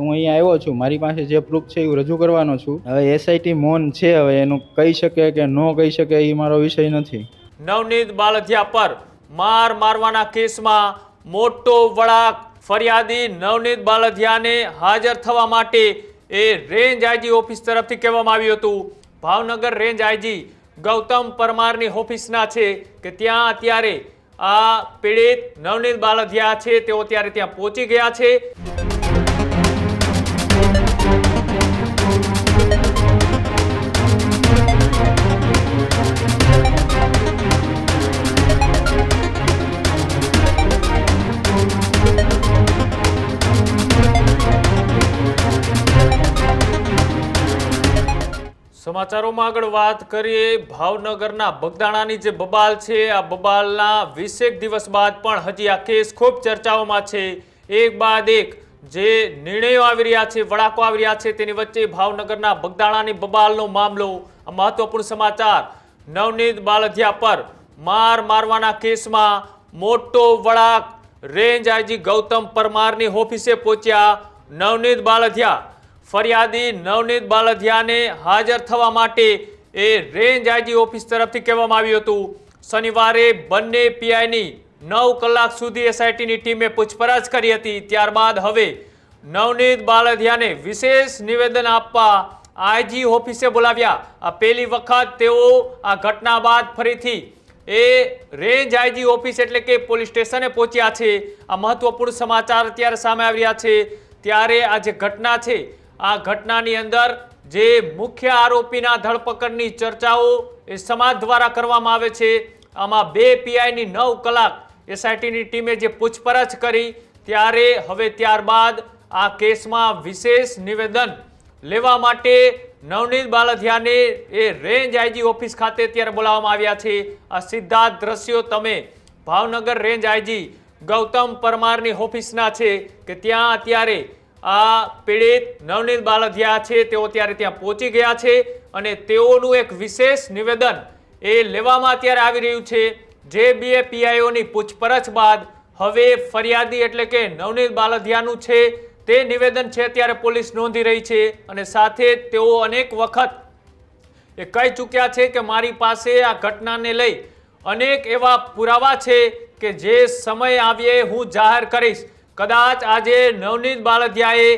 હું અહીંયા આવ્યો છું. મારી પાસે જે પ્રૂફ છે એ રજૂ કરવાનો છું. હવે એસઆઈટી મૌન છે, હવે એનું કહી શકે કે ન કહી શકે એ મારો વિષય નથી. નવનીત બાલધિયા પર માર મારવાના કેસમાં મોટો વળાક ફરિયાદી નવનીત બાલધિયાને હાજર થવા માટે એ રેન્જ આઈજી ઓફિસ તરફથી કહેવામાં આવ્યું હતું. ભાવનગર રેન્જ આઈજી ગૌતમ પરમારની ઓફિસના છે કે ત્યાં અત્યારે આ પીડિત નવનીત બાલધિયા છે. તેઓ ત્યારે ત્યાં પહોંચી ગયા છે. સમાચારોમાં આગળ વાત કરીએ. ભાવનગરના બગદાણાની જે બબાલ છે, આ બબાલના વીસેક દિવસ બાદ પણ હજી આ કેસ ખૂબ ચર્ચાઓમાં છે. એક બાદ એક જે નિર્ણયો આવી રહ્યા છે, વળાકો આવી રહ્યા છે, તેની વચ્ચે ભાવનગરના બગદાણાની બબાલનો મામલો. આ મહત્વપૂર્ણ સમાચાર, નવનીત બાલધિયા પર માર મારવાના કેસમાં મોટો વળાક. રેન્જ આઈજી ગૌતમ પરમારની ઓફિસે પહોંચ્યા નવનીત બાલધિયા. ફરિયાદી નવનીત બાલધિયાને હાજર થવા માટે એ રેન્જ આઈજી ઓફિસ તરફથી કહેવામાં આવ્યું હતું. શનિવારે બંને પીઆઈની નવ કલાક સુધી એસઆઈટીની ટીમે પૂછપરછ કરી હતી. ત્યારબાદ હવે નવનીત બાલધિયાને વિશેષ નિવેદન આપવા આઈજી ઓફિસે બોલાવ્યા. આ પહેલી વખત તેઓ આ ઘટના બાદ ફરીથી એ રેન્જ આઈજી ઓફિસ એટલે કે પોલીસ સ્ટેશને પહોંચ્યા છે. આ મહત્વપૂર્ણ સમાચાર અત્યારે સામે આવી રહ્યા છે. ત્યારે આ જે ઘટના છે આ ઘટનાની અંદર જે મુખ્ય આરોપીના ધરપકડની ચર્ચાઓ એ સમાજ દ્વારા કરવામાં આવે છે. આમાં બે પીઆઈની નવ કલાક એસઆઈટીની ટીમે જે પૂછપરછ કરી, ત્યારે હવે ત્યારબાદ આ કેસમાં વિશેષ નિવેદન લેવા માટે નવનીત બાલધિયાને એ રેન્જ આઈજી ઓફિસ ખાતે અત્યારે બોલાવવામાં આવ્યા છે. આ સીધા દ્રશ્યો તમે ભાવનગર રેન્જ આઈજી ગૌતમ પરમારની ઓફિસના છે કે ત્યાં અત્યારે આ પીડિત નવનીત બાલધિયા છે, તેઓ અત્યારે ત્યાં પહોંચી ગયા છે અને તેઓનું એક વિશેષ નિવેદન એ લેવામાં અત્યારે આવી રહ્યું છે. જે બે પીઆઈઓની પૂછપરછ બાદ હવે ફરિયાદી એટલે કે નવનીત બાલધિયાનું છે, તે નિવેદન છે અત્યારે પોલીસ નોંધી રહી છે અને સાથે તેઓ અનેક વખત એ કહી ચૂક્યા છે કે મારી પાસે આ ઘટનાને લઈ અનેક એવા પુરાવા છે કે જે સમય આવીએ હું જાહેર કરીશ. કદાચ આજે નવનીત બાલધિયાએ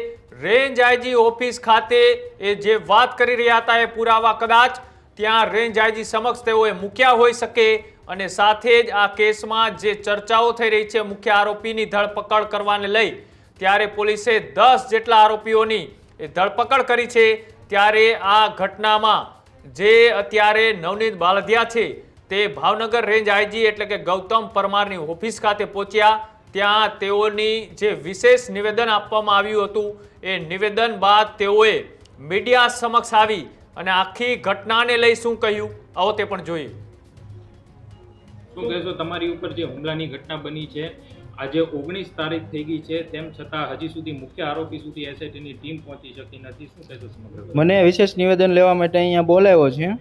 રેન્જ આઈજી ઓફિસ ખાતે એ જે વાત કરી રહ્યા હતા એ પુરાવા કદાચ ત્યાં રેન્જ આઈજી સમક્ષ તેઓએ મૂક્યા હોઈ શકે અને સાથે જ આ કેસમાં જે ચર્ચાઓ થઈ રહી છે મુખ્ય આરોપીની ધરપકડ કરવાને લઈ, ત્યારે પોલીસે દસ જેટલા આરોપીઓની એ ધરપકડ કરી છે. ત્યારે આ ઘટનામાં જે અત્યારે નવનીત બાલધિયા છે તે ભાવનગર રેન્જ આઈજી એટલે કે ગૌતમ પરમારની ઓફિસ ખાતે પહોંચ્યા. ત્યાં તેઓની જે વિશેષ નિવેદન આપવામાં આવ્યું હતું એ નિવેદન બાદ તેઓએ મીડિયા સમક્ષ આવી અને આખી ઘટનાને લઈ શું કહ્યું? આવો તે પણ જોઈએ. શું કહેશો? તમારી ઉપર જે હુમલાની ઘટના બની છે આજે ઓગણીસ તારીખ થઈ ગઈ છે તેમ છતાં હજી સુધી મુખ્ય આરોપી સુધી એસઆઈટીની ટીમ પહોંચી શકી નથી. શું કહેશો સમગ્ર મને વિશેષ નિવેદન લેવા માટે અહીંયા બોલાવ્યો છે.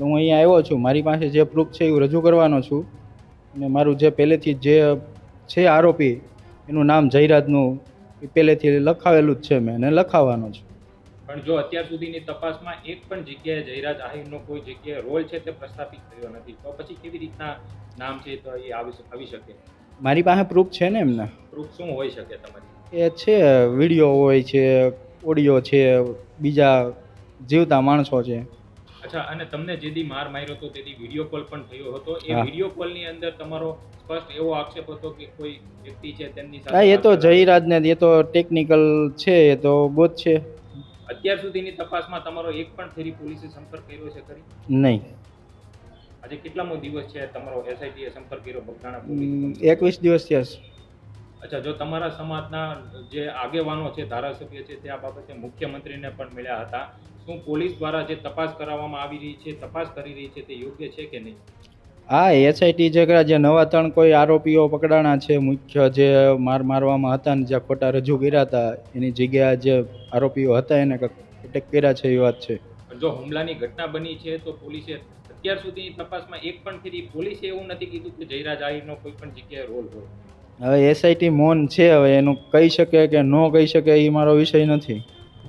હું અહીંયા આવ્યો છું. મારી પાસે જે પ્રૂફ છે એ રજૂ કરવાનો છું. અને મારું જે પહેલેથી જે છે આરોપી એનું નામ જયરાજનું એ પહેલેથી લખાવેલું જ છે મેં અને લખાવાનું છે. પણ જો અત્યાર સુધીની તપાસમાં એક પણ જગ્યાએ જયરાજ આહિરનો કોઈ જગ્યાએ રોલ છે તે પ્રસ્થાપિત થયો નથી. તો પછી કેવી રીતના નામ છે તો એ આવી આવી શકે? મારી પાસે પ્રૂફ છે ને એમના? પ્રૂફ શું હોઈ શકે તમારી? એ છે વીડિયો હોય છે ઓડિયો છે બીજા જીવતા માણસો છે. અચ્છા અને તમને જે દી માર માર્યો હતો તેથી વીડિયો કોલ પણ થયો હતો. એ. વીડિયો કોલની અંદર તમારો સ્પષ્ટ એવો આક્ષેપ હતો કે કોઈ વ્યક્તિ છે તેમની સાથે એ તો જયરાજ જયરાજને એ તો ટેકનિકલ છે એ તો ગોત છે. અત્યાર સુધીની તપાસમાં તમારો એક પણ ફેરી પોલીસે સંપર્ક કર્યો છે ખરી? નહીં. આજે કેટલામો દિવસ છે તમારો એસઆઈટીએ એ સંપર્ક કર્યો બગદાણા એકવીસ દિવસ થયા છે. અચ્છા જો તમારા સમાજના જે આગેવાનો છે ધારાસભ્ય છે તે આ બાબતે મુખ્યમંત્રીને પણ મળ્યા હતા. શું પોલીસ દ્વારા જે તપાસ કરાવવામાં આવી રહી છે તપાસ કરી રહી છે તે યોગ્ય છે કે નહીં? હા એસઆઈટી જગ્યા જે નવા ત્રણ કોઈ આરોપીઓ પકડાણા છે મુખ્ય જે માર મારવામાં હતા ને જ્યાં ખોટા રજૂ કર્યા હતા એની જગ્યા જે આરોપીઓ હતા એને અટેક કર્યા છે એ વાત છે. જો હુમલાની ઘટના બની છે તો પોલીસે અત્યાર સુધીની તપાસમાં એક પણ ફેરી પોલીસે એવું નથી કીધું કે જયરાજ આહિરનો કોઈ પણ જગ્યાએ રોલ હોય. હવે એસઆઈટી મૌન છે હવે એનું કહી શકે કે ન કહી શકે એ મારો વિષય નથી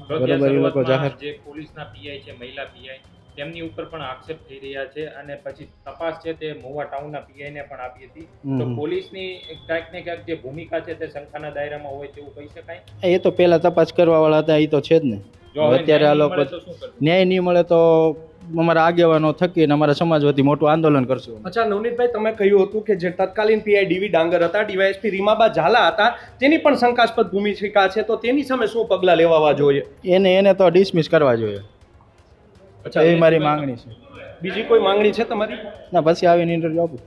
બરોબર, એ લોકો જાહેર- જે પોલીસના પીઆઈ છે મહિલા પીઆઈ તેમની ઉપર પણ આક્ષેપ થઈ રહ્યા છે અને પછી તપાસ છે તે મોવા ટાઉનના પીઆઈને પણ આપી હતી તો. પોલીસની ક્યાંક ને ક્યાંક જે ભૂમિકા છે તે શંકાના દાયરામાં હોય તેવું કહી શકાય એ તો પહેલા તપાસ કરવા વાળા હતા એ તો છે જ ને અત્યારે આ લોકો? ન્યાય નહીં મળે તો અમારા આગેવાનો થકી અને અમારા સમાજ વતી મોટું આંદોલન કરશું અચ્છા નવનીતભાઈ તમે કહ્યું હતું કે જે તત્કાલીન પીઆઈ ડીવી ડાંગર હતા ડીવાયએસપી રીમાબા ઝાલા હતા. તેની પણ શંકાસ્પદ ભૂમિકા છે તો તેની સામે શું પગલાં લેવાવા જોઈએ? એને એને તો ડિસમિસ કરવા જોઈએ. અચ્છા એ મારી માંગણી છે. બીજી કોઈ માંગણી છે તમારી? ના પછી આવીને ઇન્ટરવ્યુ આપું.